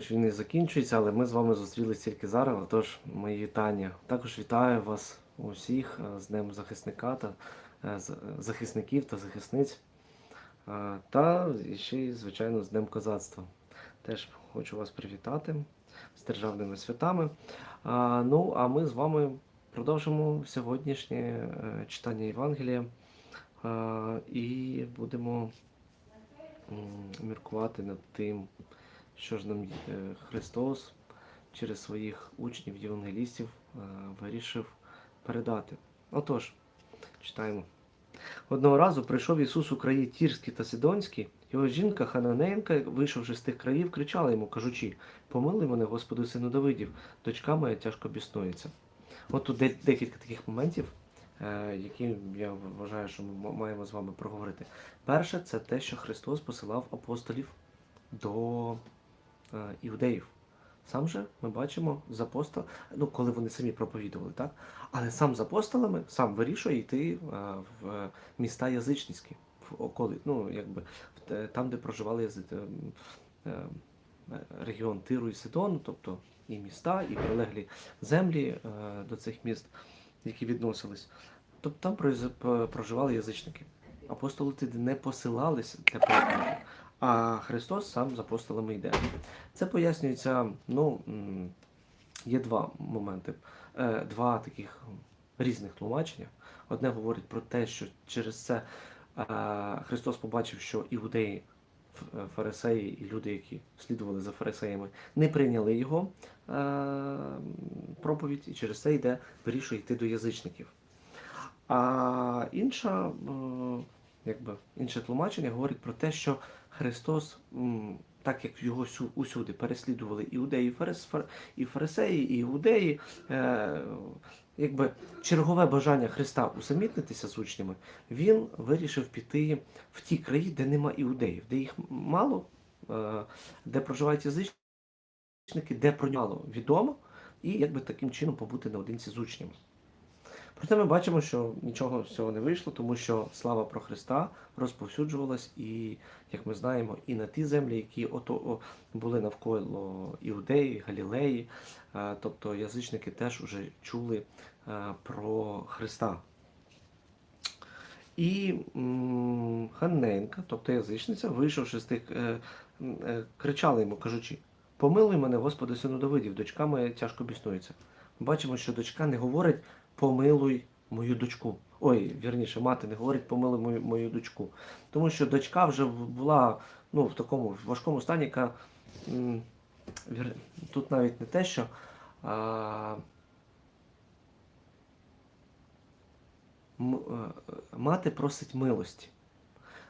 Війни закінчується, але ми з вами зустрілися тільки зараз. Отож, мої вітання. Також вітаю вас усіх е, з Днем захисника та е, захисників та захисниць. Е, Та ще й, звичайно, з Днем козацтва. Теж хочу вас привітати з державними святами. Ну, а ми з вами продовжимо сьогоднішнє е, читання Євангелія е, і будемо міркувати над тим, що ж нам е, Христос через своїх учнів, євангелістів е, вирішив передати. Отож, читаємо. Одного разу прийшов Ісус у краї Тірські та Сидонські, його жінка Хананеєнка, вийшовши з тих країв, кричала йому, кажучи: Помилуй мене, Господи, сину Давидів, дочка моя тяжко біснується. От тут де- декілька таких моментів, е, які я вважаю, що ми маємо з вами проговорити. Перше, це те, що Христос посилав апостолів до іудеїв. Сам же ми бачимо з апостол, ну коли вони самі проповідували, так? Але сам з апостолами сам вирішує йти е, в міста язичницькі, в околи, ну якби в там, де проживали е, е, регіон Тиру і Сидону, тобто і міста, і прилеглі землі е, до цих міст, які відносились. Тобто там проживали язичники. Апостоли туди не посилалися для проповіді, а Христос сам з апостолами йде. Це пояснюється, ну, є два моменти, е, два таких різних тлумачення. Одне говорить про те, що через це е, Христос побачив, що іудеї, е, фарисеї і люди, які слідували за фарисеями, не прийняли його проповідь, і через це йде, вирішує йти до язичників. А інша, якби, інше тлумачення говорить про те, що Христос, так як його усюди переслідували іудеї, і фарисеї, і іудеї, е, якби чергове бажання Христа усамітнитися з учнями, він вирішив піти в ті краї, де нема іудеїв, де їх мало, е, де проживають язичники, де про нього відомо, і якби таким чином побути наодинці з учнями. Проте ми бачимо, що нічого з цього не вийшло, тому що слава про Христа розповсюджувалась і, як ми знаємо, і на ті землі, які ото були навколо Іудеї, Галілеї, е, тобто язичники теж вже чули е, про Христа. І Ханненка, тобто язичниця, вийшовши з тих, е, кричала йому, кажучи: Помилуй мене, Господи, сину Давидів, дочка моя тяжко біснується. Бачимо, що дочка не говорить помилуй мою дочку. Ой, вірніше, мати не говорить помилуй мою, мою дочку. Тому що дочка вже була ну, в такому важкому стані, яка вір- тут навіть не те, що. А, е, мати просить милості.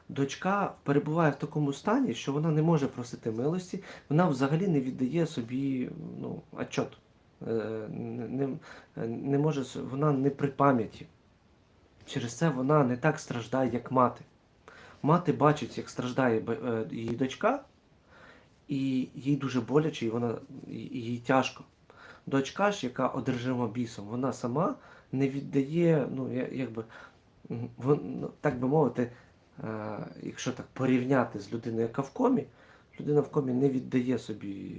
Дочка перебуває в такому стані, що вона не може просити милості, вона взагалі не віддає собі ну, отчет. Е, Не, не, не може, вона не при пам'яті. Через це вона не так страждає, як мати. Мати бачить, як страждає е, її дочка, і їй дуже боляче, і вона і- їй тяжко. Дочка ж, яка одержима бісом, вона сама не віддає, ну, якби, ну, так би мовити, е, якщо так порівняти з людиною, яка в комі, людина в комі не віддає собі,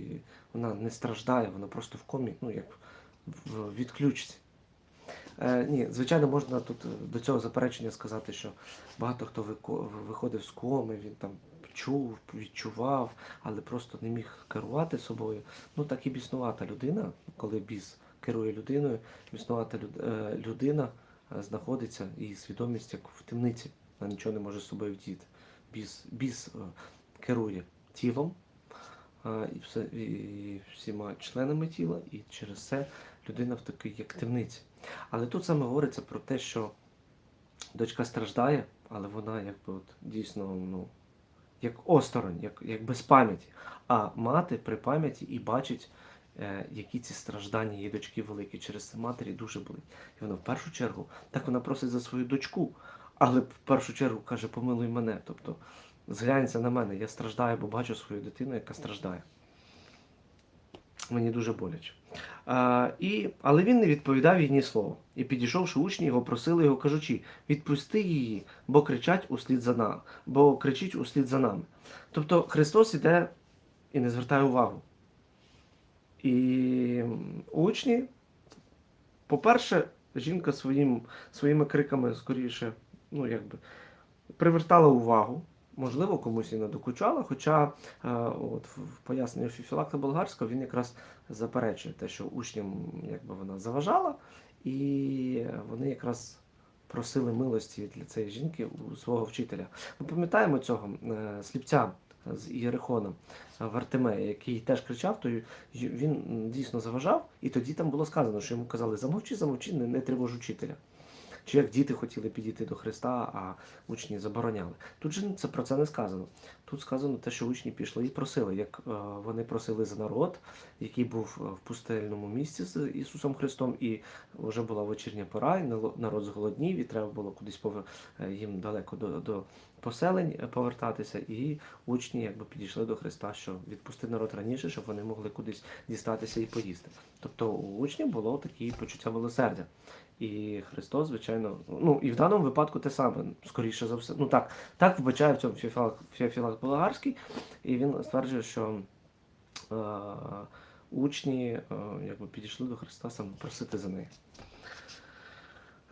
вона не страждає, вона просто в комі, ну як в відключці. Е, ні, звичайно, можна тут е, до цього заперечення сказати, що багато хто виходив з коми, він там чув, відчував, але просто не міг керувати собою. Ну так і біснувата людина, коли біс керує людиною, біснувата е, людина е, знаходиться і свідомість як в темниці. Вона нічого не може з собою вдіти. Біс, біс керує тілом е, і, всіма членами тіла, і через це людина в такій, як темниці. Але тут саме говориться про те, що дочка страждає, але вона якби от дійсно ну, як осторонь, як, як без пам'яті. А мати при пам'яті і бачить, е, які ці страждання її дочки великі. Через це матері дуже болить. І вона в першу чергу так вона просить за свою дочку, але в першу чергу каже, помилуй мене. Тобто зглянься на мене, я страждаю, бо бачу свою дитину, яка страждає. Мені дуже боляче. А, і, але він не відповідав їй ні слова. І підійшовши учні, його просили його, кажучи, відпусти її, бо кричать услід за нами, бо кричить услід за нами. Тобто Христос іде і не звертає увагу. І учні, по-перше, жінка своїм, своїми криками скоріше, ну якби, привертала увагу. Можливо, комусь і не докучала, хоча е, от в поясненні Фіфілакта Болгарського він якраз заперечує те, що учням якби вона заважала, і вони якраз просили милості для цієї жінки у свого вчителя. Ми пам'ятаємо цього е, сліпця з Ієрихона е, Вартимея, який теж кричав, то він дійсно заважав, і тоді там було сказано, що йому казали замовчи, замовчи, не, не тривож учителя. Чи як діти хотіли підійти до Христа, а учні забороняли. Тут же це про це не сказано. Тут сказано те, що учні пішли і просили, як е, вони просили за народ, який був е, в пустельному місці з Ісусом Христом, і вже була вечірня пора, і народ зголоднів, і треба було кудись е, їм далеко до, до поселень повертатися. І учні якби підійшли до Христа, що відпусти народ раніше, щоб вони могли кудись дістатися і поїсти. Тобто у учнів було таке почуття милосердя. І Христос, звичайно, ну і в даному випадку те саме, скоріше за все. Ну так, так вбачає в цьому Феофілак, Болгарський, і він стверджує, що е, учні е, якби підійшли до Христа саме просити за неї.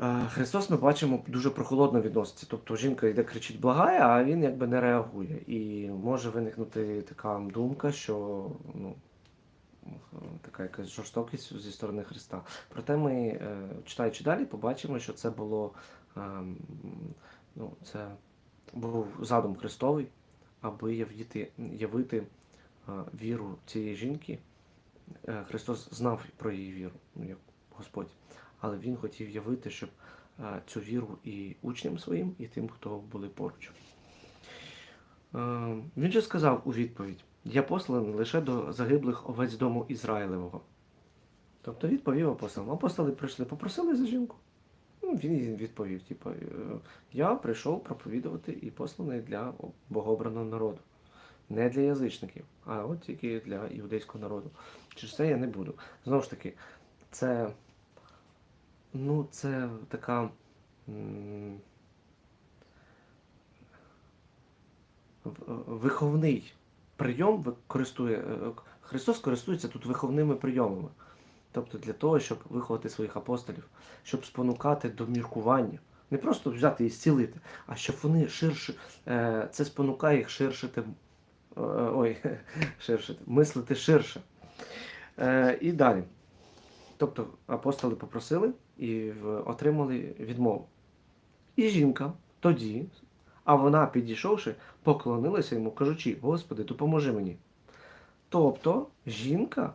Е, Христос ми бачимо дуже прохолодно відноситься. Тобто жінка йде кричить благає, а він якби не реагує. І може виникнути така думка, що ну, така якась жорстокість зі сторони Христа. Проте ми, е, читаючи далі, побачимо, що це було ем, ну, це був задум Христовий, аби явити, явити е, віру цієї жінки. Е, Христос знав про її віру, ну, як Господь, але Він хотів явити, щоб е, цю віру і учням своїм, і тим, хто були поруч. Е, Він же сказав у відповідь: Я посланий лише до загиблих овець дому Ізраїлевого. Тобто відповів апостолам. Апостоли прийшли, попросили за жінку. Ну, він відповів: типу, «Е, я прийшов проповідувати і посланий для богообраного народу. Не для язичників, а от тільки для іудейського народу. Через це я не буду. Знову ж таки, це, ну, це така. м, виховний прийом використовує е, Христос користується тут виховними прийомами. Тобто для того, щоб виховати своїх апостолів, щоб спонукати до міркування. Не просто взяти і зцілити, а щоб вони ширше, е, це спонукає їх ширшити, е, ой, ширшити, мислити ширше. І далі. Тобто апостоли попросили і отримали відмову. І жінка тоді, а вона, підійшовши, поклонилася йому, кажучи: Господи, допоможи мені. Тобто жінка,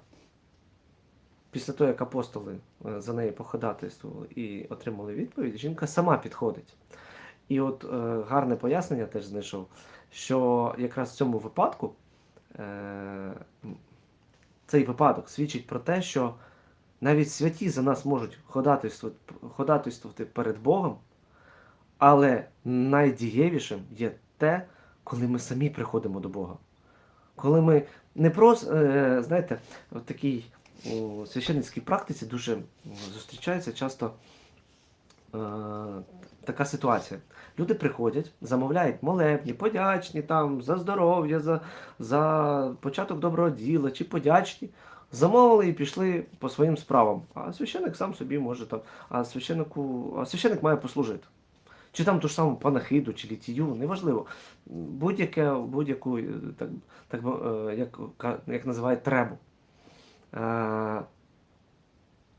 після того, як апостоли е, за нею походатайствували і отримали відповідь, жінка сама підходить. І от е, гарне пояснення теж знайшов, що якраз в цьому випадку е, цей випадок свідчить про те, що навіть святі за нас можуть ходатайствувати, перед Богом, але найдієвішим є те, коли ми самі приходимо до Бога. Коли ми не просто, е, знаєте, в такій у священницькій практиці дуже зустрічається часто е, така ситуація. Люди приходять, замовляють молебні, подячні там, за здоров'я, за, за початок доброго діла чи подячні. Замовили і пішли по своїм справам. А священник сам собі може там, а священнику, а священник має послужити. Чи там ту ж саму панахиду, чи літію, неважливо. Будь-яке, будь-яку, е, так, так е, як, як називають требу. Е,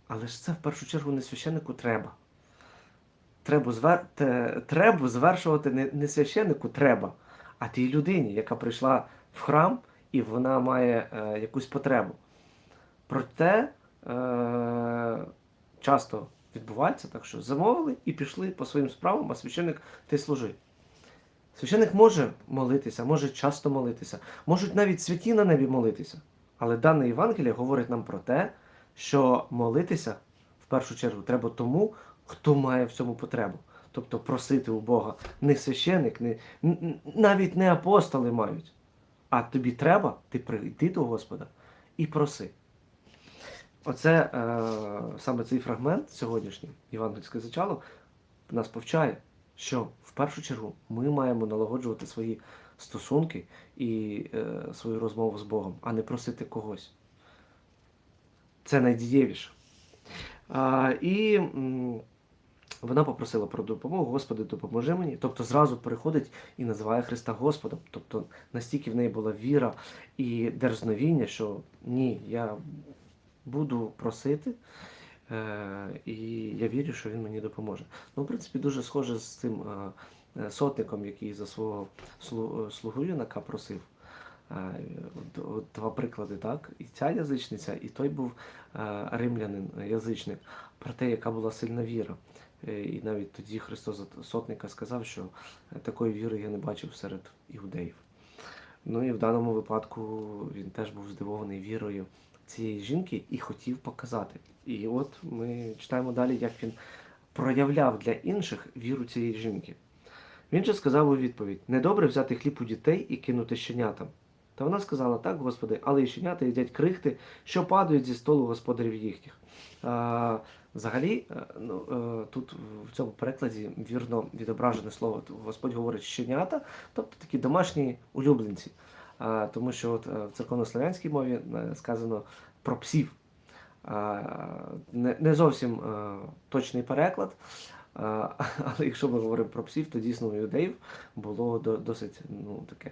Але ж це в першу чергу не священнику треба. Требу, звер... требу звершувати не, не священнику треба, а тій людині, яка прийшла в храм і вона має е, якусь потребу. Проте е, часто відбувається так, що замовили і пішли по своїм справам, а священник ти служи. Священник може молитися, може часто молитися, можуть навіть святі на небі молитися. Але дане Євангеліє говорить нам про те, що молитися в першу чергу треба тому, хто має в цьому потребу. Тобто просити у Бога не священник, не, навіть не апостоли мають. А тобі треба, ти прийди до Господа і проси. Оце е, саме цей фрагмент сьогоднішній євангельське зачало нас повчає, що в першу чергу ми маємо налагоджувати свої стосунки і е, свою розмову з Богом, а не просити когось. це найдієвіше. А, і м, вона попросила про допомогу, Господи, допоможи мені. Тобто зразу переходить і називає Христа Господом. Тобто настільки в неї була віра і дерзновіння, що ні, я буду просити, е, і я вірю, що він мені допоможе. Ну, в принципі, дуже схоже з цим е, е, сотником, який за свого слугу юнака просив. Два приклади, так? І ця язичниця, і той був римлянин, язичник, про те, яка була сильна віра. І навіть тоді Христос сотника сказав, що такої віри я не бачив серед іудеїв. Ну і в даному випадку він теж був здивований вірою цієї жінки і хотів показати. І от ми читаємо далі, як він проявляв для інших віру цієї жінки. Він же сказав у відповідь: недобре взяти хліб у дітей і кинути щенятам. Та вона сказала: так, Господи, але і щенята їдять крихти, що падають зі столу господарів їхніх. А, взагалі, е, ну, е, тут в цьому перекладі вірно відображене слово. Господь говорить щенята, тобто такі домашні улюбленці. Тому що от, е, в церковнослов'янській мові е, сказано про псів. Не, зовсім е, точний переклад. Але якщо ми говоримо про псів, то дійсно у юдеїв було досить ну, таке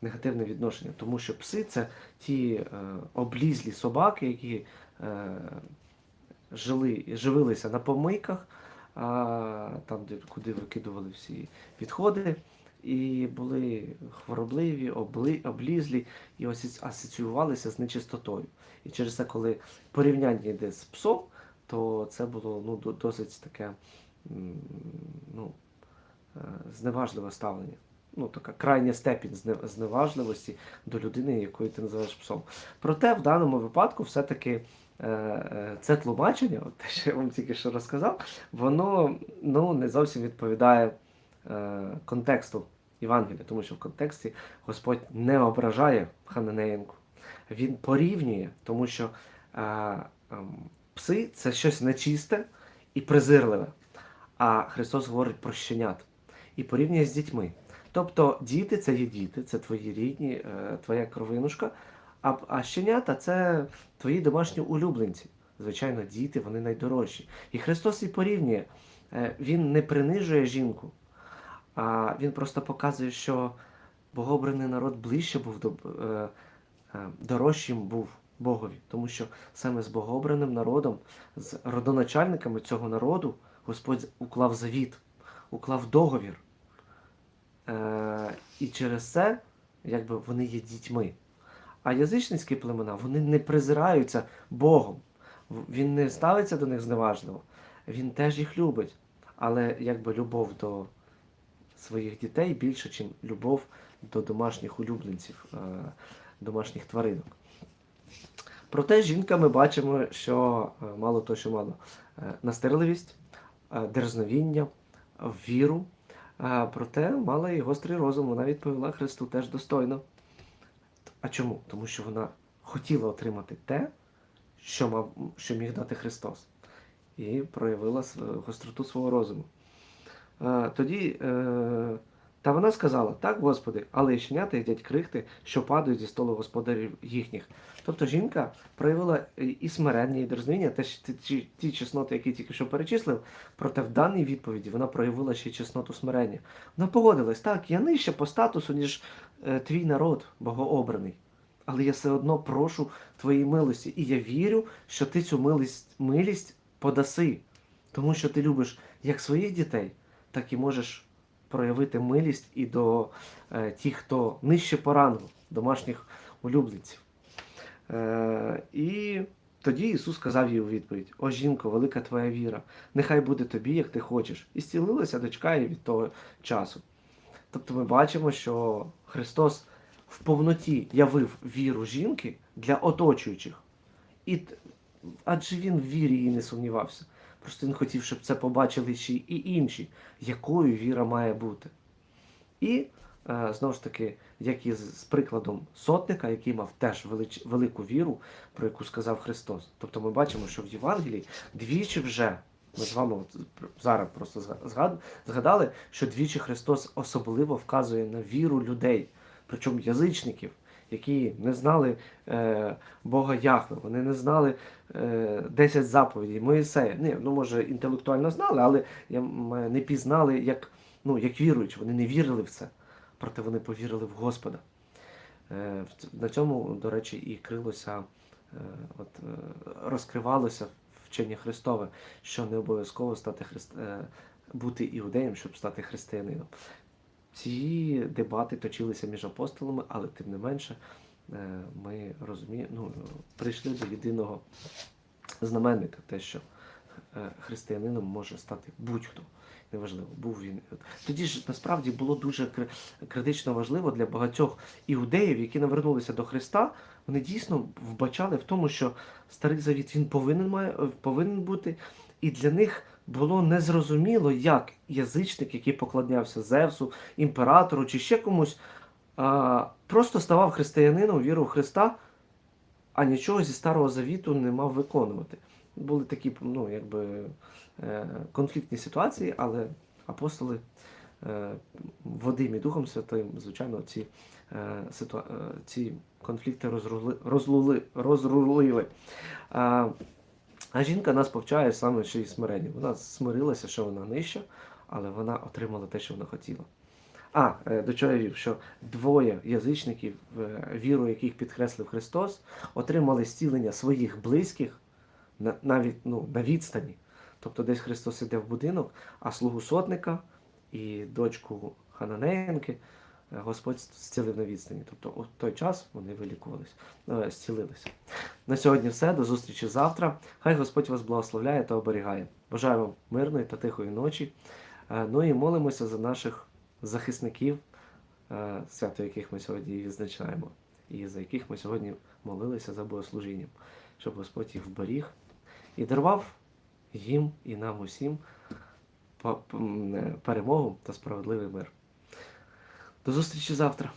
негативне відношення, тому що пси це ті облізлі собаки, які жили, живилися на помийках, там, куди викидували всі відходи, і були хворобливі, обли, облізлі і асоціювалися з нечистотою. І через це, коли порівняння йде з псом, то це було ну, досить таке ну, е, зневажливе ставлення. Ну, така крайня степінь зневажливості до людини, якою ти називаєш псом. Проте в даному випадку все-таки е, е, це тлумачення, те, що я вам тільки що розказав, воно ну, не зовсім відповідає контексту Євангелія, тому що в контексті Господь не ображає Хананеєнку. Він порівнює, тому що е, ем, пси це щось нечисте і презирливе. А Христос говорить про щенят і порівнює з дітьми. Тобто діти це є діти, це твої рідні, е, твоя кровинушка, а, а щенята це твої домашні улюбленці. Звичайно, діти вони найдорожчі. І Христос і порівнює. Е, Він не принижує жінку, а він просто показує, що богобраний народ ближче був до е, е, дорожчим був Богові, тому що саме з богобраним народом, з родоначальниками цього народу Господь уклав завіт, уклав договір. Е, і через це якби вони є дітьми. А язичницькі племена вони не презираються Богом. Він не ставиться до них зневажливо. Він теж їх любить. Але якби любов до своїх дітей більше, ніж любов до домашніх улюбленців, е, домашніх тваринок. Проте жінка ми бачимо, що е, мало то, що мало е, настирливість, дерзновіння, віру. Проте мала і гострий розум, вона відповіла Христу теж достойно. А чому? Тому що вона хотіла отримати те, що, мав, що міг дати Христос, і проявила гостроту свого розуму. А, тоді е, та вона сказала: Так, Господи, але і щенята їдять крихти, що падають зі столу господарів їхніх. Тобто жінка проявила і- смирення, і теж ті, чесноти, які тільки що перечислив, проте в даній відповіді вона проявила ще чесноту смирення. Вона погодилась, так, я нижче по статусу, ніж е, твій народ, богообраний. Але я все одно прошу твоєї милості. І я вірю, що ти цю милість, милість подаси, тому що ти любиш як своїх дітей, так і можеш проявити милість і до е, тих, хто нижче по рангу, домашніх улюбленців. Е, і тоді Ісус сказав їй у відповідь: О жінко, велика твоя віра, нехай буде тобі, як ти хочеш. І зцілилася дочка її від того часу. Тобто ми бачимо, що Христос в повноті явив віру жінки для оточуючих. І, адже він в вірі її не сумнівався. Просто він хотів, щоб це побачили ще і інші, якою віра має бути. І е, знову ж таки, як і з, прикладом сотника, який мав теж велич, велику віру, про яку сказав Христос. Тобто ми бачимо, що в Євангелії двічі вже, ми з вами от зараз просто згадали, що двічі Христос особливо вказує на віру людей, причому язичників, які не знали е, Бога Яхве, вони не знали е, 10 заповідей Моїсея. Ні, ну може інтелектуально знали, але не пізнали як, ну, як віруючі. Вони не вірили в це, проте вони повірили в Господа. Е, на цьому, до речі, і крилося, е, от, е, розкривалося вчення Христове, що не обов'язково стати христ... е, бути іудеєм, щоб стати християнином. Ці дебати точилися між апостолами, але тим не менше е, ми розуміємо, ну, прийшли до єдиного знаменника, те, що е, християнином може стати будь-хто. Неважливо, був він. Тоді ж насправді було дуже критично важливо для багатьох іудеїв, які навернулися до Христа, вони дійсно вбачали в тому, що старий завіт він повинен має повинен бути, і для них було незрозуміло, як язичник, який поклонявся Зевсу, імператору чи ще комусь, а, просто ставав християнином, віру в Христа, а нічого зі старого завіту не мав виконувати. Були такі, ну, якби е, конфліктні ситуації, але апостоли е, Вадим і Духом Святим, звичайно, ці, е, ці конфлікти розрули... розлули... розрулили. А, жінка нас повчає саме ще й смиренню. Вона смирилася, що вона нижча, але вона отримала те, що вона хотіла. А, е, до чого я вів, що двоє язичників, е, віру яких підкреслив Христос, отримали зцілення своїх близьких на, навіть ну, на відстані. Тобто десь Христос іде в будинок, а слугу сотника і дочку Хананеєнки Господь зцілив на відстані. Тобто у той час вони вилікувались, е, зцілилися. На сьогодні все. До зустрічі завтра. Хай Господь вас благословляє та оберігає. Бажаю вам мирної та тихої ночі. Е, Ну і молимося за наших захисників, е, свято яких ми сьогодні відзначаємо, і за яких ми сьогодні молилися за богослужінням, щоб Господь їх вберіг і дарував їм і нам усім перемогу та справедливий мир. До зустрічі завтра.